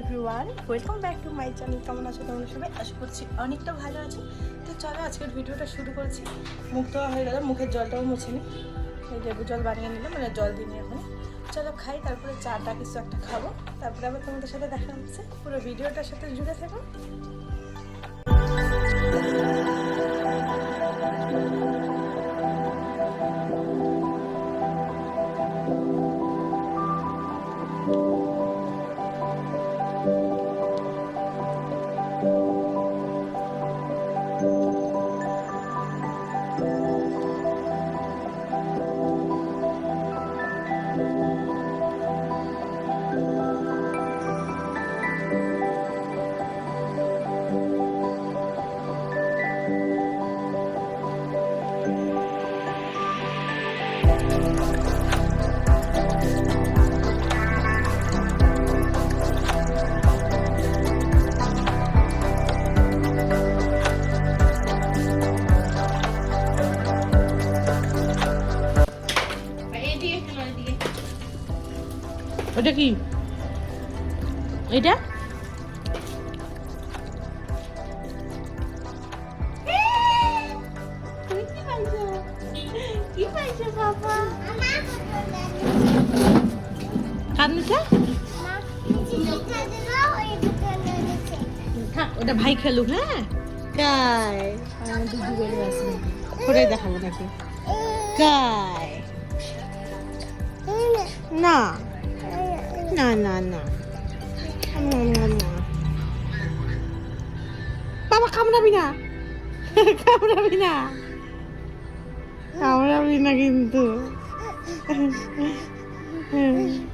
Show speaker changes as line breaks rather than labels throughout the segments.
Everyone welcome back to my channel কেমন আছো? তোমরা সবাই? আশা করছি অনেকটা ভালো আছে। তো চলো, আজকের ভিডিওটা শুরু করছি। মুখ তো হয়ে গেল, মুখের জলটাও মুছে নি। এই লেবু জল বানিয়ে নিলাম মানে জল দিই নি এখন। চলো খাই, তারপরে চাটা কিছু একটা খাব। তারপরে আবার তোমাদের সাথে দেখা হচ্ছে। পুরো ভিডিওটার সাথে জুড়ে থাকো।
কি? এটা? ওটা ভাই খেলুক হ্যাঁ? কায় করে দেখাবো নাকি? কায় না না না। বাবা কামড়াবি না। কামড়াবি না। কামড়াবি না কিন্তু।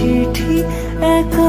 চিঠি একা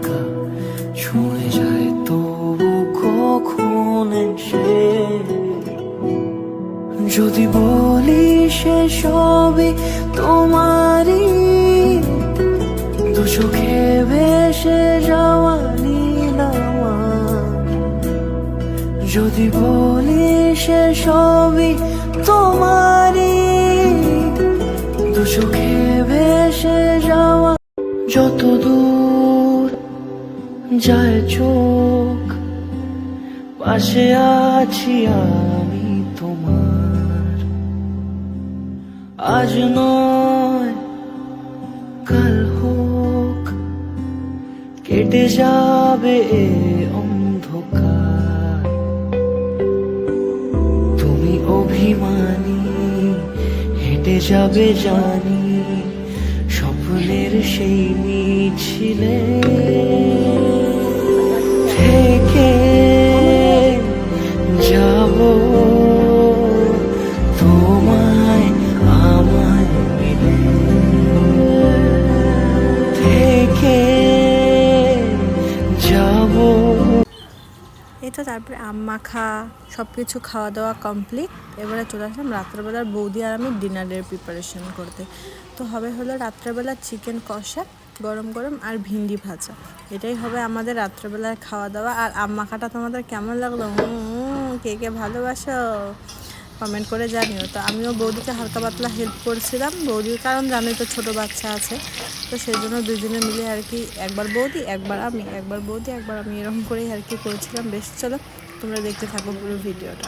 যদি বলি সে সবই তোমারই, দু চোখে ভেসে যাওয়া যদি বলি সে সবই তোমারই, দু চোখে ভেসে যাওয়া। যত দূর যায় চোখ, পাশে আছি আর আজ নয়, কাল হোক, কেটে যাবে অন্ধকার। তুমি অভিমানী, হেঁটে যাবে জানি, স্বপ্নের সেই মিছিলে। থেকে
এই তারপরে আম মাখা সব কিছু খাওয়া দাওয়া কমপ্লিট এবারে চলে আসলাম রাত্রেবেলার বৌদি আর আমি ডিনারের প্রিপারেশন করতে। তো হবে হলো রাত্রেবেলা চিকেন কষা, গরম গরম আর ভিন্ডি ভাজা। এটাই হবে আমাদের রাত্রেবেলার খাওয়া দাওয়া আর আম মাখাটা তোমাদের কেমন লাগল? কে কে ভালোবাসো? কমেন্ট করে জানিও। তো আমিও বৌদিকে হালকা পাতলা হেল্প করছিলাম। বৌদির কারণ জানোই তো, ছোটো বাচ্চা আছে। তো সেই জন্য দুজনে মিলে আর কি একবার বৌদি, একবার আমি, একবার বৌদি, একবার আমি এরকম করেই আর কি করেছিলাম। বেশ, চলো তোমরা দেখতে থাকো পুরো ভিডিওটা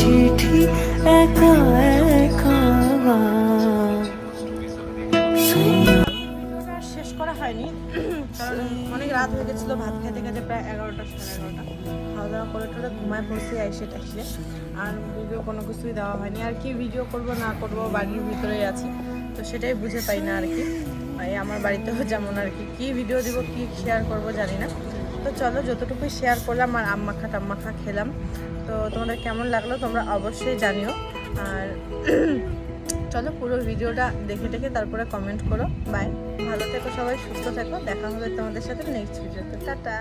চিঠি একা একা
শেষ করা হয়নি, কারণ অনেক রাত হয়ে গেছিল, ভাত খেতে খেতে প্রায় এগারোটা সাড়ে এগারোটা। খাওয়া দাওয়া করে টোরে ঘুমায় পড়ছি, আইসে টাইসে আর ভিডিও কোনো কিছুই দেওয়া হয়নি। আর কি ভিডিও করব, না করব, বাড়ির ভিতরেই আছি। তো সেটাই বুঝে পাই না আর কি। আমার বাড়িতেও যেমন আর কি, কী ভিডিও দিব, কী শেয়ার করব জানি না। তো চলো যতটুকু শেয়ার করলাম আর আম্মাখা টাম্মাখা খেলাম, তো তোমাদের কেমন লাগল তোমরা অবশ্যই জানিও। আর চলো, পুরো ভিডিওটা দেখে দেখে তারপরে কমেন্ট করো। বাই ভালো থেকো সবাই, সুস্থ থেকো। দেখা হবে তোমাদের সাথে নেক্সট ভিডিওতে টাটা।